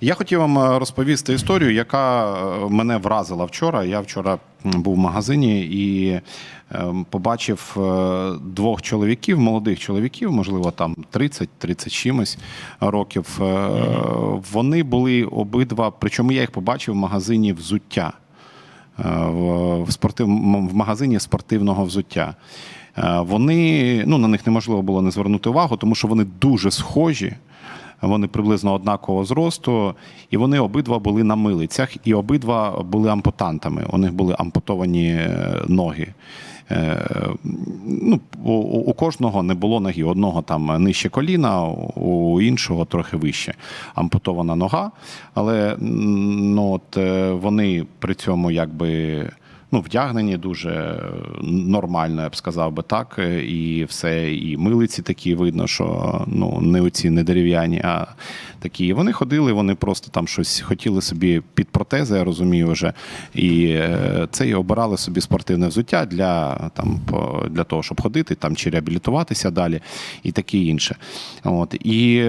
Я хотів вам е, розповісти історію, яка е, мене вразила вчора. Я вчора був в магазині і е, побачив е, двох чоловіків, молодих чоловіків, можливо, там 30-30 чимось років. Вони були обидва, причому я їх побачив в магазині взуття. В, спортив, в магазині спортивного взуття. Вони ну на них неможливо було не звернути увагу, тому що вони дуже схожі. Вони приблизно однакового зросту, і вони обидва були на милицях, і обидва були ампутантами. У них були ампутовані е, ноги. Е, Ну, у, кожного не було ноги. Одного там нижче коліна, у іншого трохи вище. Ампутована нога. Але ну, от, е, вони при цьому якби. Ну, вдягнені дуже нормально, я б сказав би так. І все, і милиці такі видно, що ну не оці не дерев'яні, а такі. Вони ходили, вони просто там щось хотіли собі під протези, я розумію вже. І е, це і обирали собі спортивне взуття для там для того, щоб ходити там чи реабілітуватися далі, і таке інше. От і.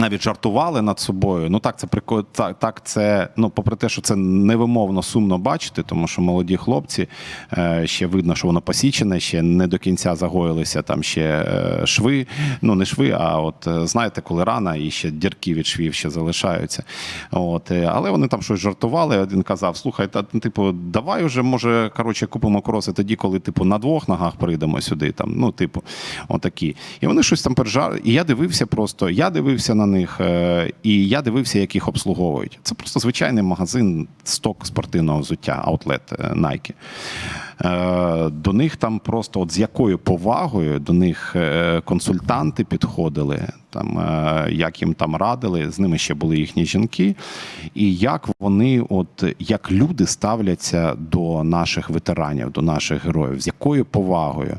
Навіть жартували над собою. Ну так, це прико... так, так це, ну, попри те, що це невимовно сумно бачити, тому що молоді хлопці е, ще видно, що воно посічене, ще не до кінця загоїлися там ще е, шви. Ну, не шви, а от е, знаєте, коли рана і ще дірки від швів ще залишаються. От, е, але вони там щось жартували. Один казав: слухай, та ну, типу, давай уже, може, коротше, купимо кроси тоді, коли типу на двох ногах прийдемо сюди. Там, ну, типу, отакі. І вони щось там пережар. І я дивився просто, я дивився на них, е, і я дивився, як їх обслуговують. Це просто звичайний магазин сток спортивного взуття, аутлет Nike. Е, До них там просто от з якою повагою до них е, консультанти підходили, там, е, як їм там радили, з ними ще були їхні жінки, і як вони, от як люди ставляться до наших ветеранів, до наших героїв, з якою повагою.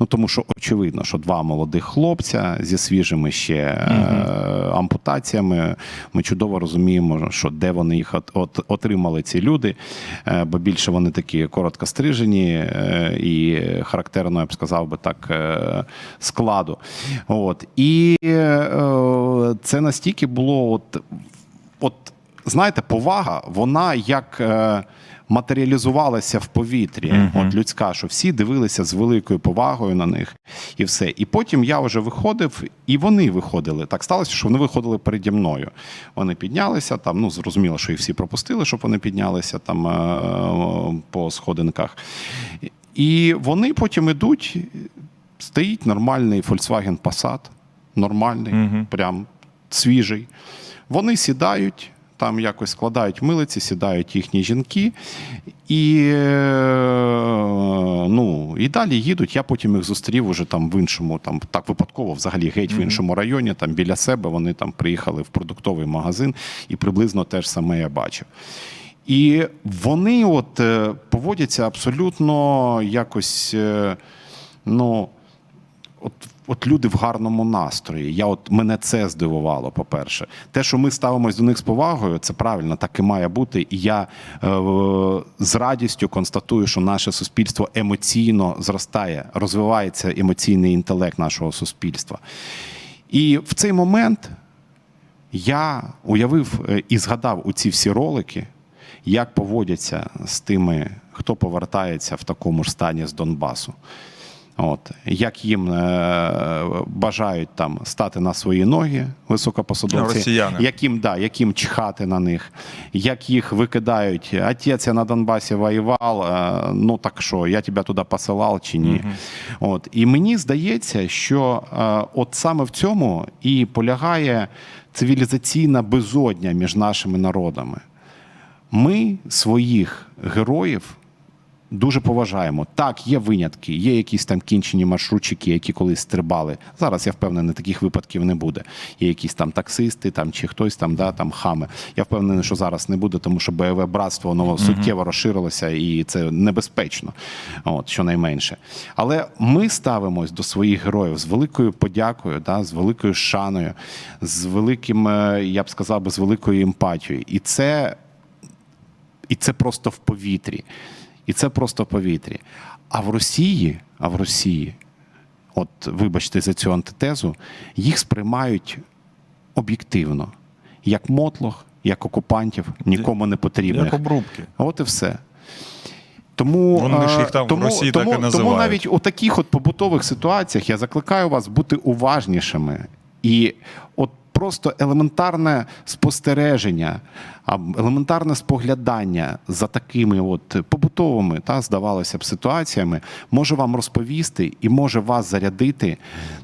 Ну тому що очевидно, що два молодих хлопця зі свіжими ще е, ампутаціями. Ми чудово розуміємо, що де вони їх от, от, отримали ці люди, бо більше вони такі коротко стрижені е, і характерно, я б сказав би так, е, складу. От. І е, це настільки було, от, от знаєте, повага, вона як. е, Матеріалізувалася в повітрі, от людська, що всі дивилися з великою повагою на них, і все. І потім я вже виходив, і вони виходили. Так сталося, що вони виходили переді мною. Вони піднялися там. Ну зрозуміло, що їх всі пропустили, щоб вони піднялися там е, по сходинках. І вони потім ідуть. Стоїть нормальний Volkswagen Passat, нормальний, прям свіжий. Вони сідають, там якось складають милиці, сідають їхні жінки, і, е, ну, і далі їдуть. Я потім їх зустрів уже там в іншому, там так випадково, взагалі геть в іншому районі, там біля себе вони там приїхали в продуктовий магазин, і приблизно те ж саме я бачив. І вони от е, поводяться абсолютно якось, е, ну, от, от люди в гарному настрої. Я от мене це здивувало. По-перше, те, що ми ставимось до них з повагою, це правильно, так і має бути. І я е, з радістю констатую, що наше суспільство емоційно зростає, розвивається емоційний інтелект нашого суспільства. І в цей момент я уявив е, і згадав у ці всі ролики, як поводяться з тими, хто повертається в такому ж стані з Донбасу. От як їм е, бажають там стати на свої ноги високопосадовці, Росіяни. яким да, яким чхати на них, як їх викидають. Отець я на Донбасі воював. е, ну так що, я тебе туди посилав чи ні? От і мені здається, що е, от саме в цьому і полягає цивілізаційна безодня між нашими народами. Ми своїх героїв дуже поважаємо. Так, є винятки, є якісь там кінчені маршрутчики, які колись стрибали. Зараз я впевнений, таких випадків не буде. Є якісь там таксисти, там чи хтось там, да, там хами. Я впевнений, що зараз не буде, тому що бойове братство воно суттєво розширилося і це небезпечно, от щонайменше. Але ми ставимось до своїх героїв з великою подякою, да, з великою шаною, з великим, е, я б сказав би, з великою емпатією. І це і це просто в повітрі. І це просто в повітрі. А в Росії, а в Росії, от вибачте за цю антитезу, їх сприймають об'єктивно. як мотлох, як окупантів, нікому не потрібних. Як обрубки. От і все. Тому, Вони ж е, їх там в тому, Росії так тому, і тому навіть у таких от побутових ситуаціях я закликаю вас бути уважнішими. І от просто елементарне спостереження, елементарне споглядання за такими от побутовими, та, здавалося б, ситуаціями, може вам розповісти і може вас зарядити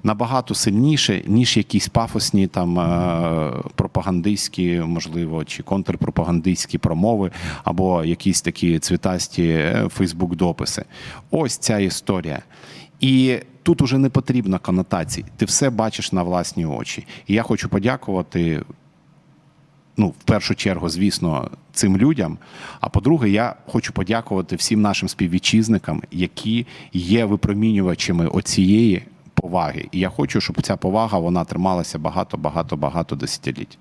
набагато сильніше, ніж якісь пафосні там е, пропагандистські, можливо, чи контрпропагандистські промови, або якісь такі цвітасті Фейсбук-дописи. Ось ця історія. І тут уже не потрібно конотацій. Ти все бачиш на власні очі. І я хочу подякувати. Ну, в першу чергу, звісно, цим людям. А по-друге, я хочу подякувати всім нашим співвітчизникам, які є випромінювачами оцієї поваги. І я хочу, щоб ця повага вона трималася багато, багато, багато десятиліть.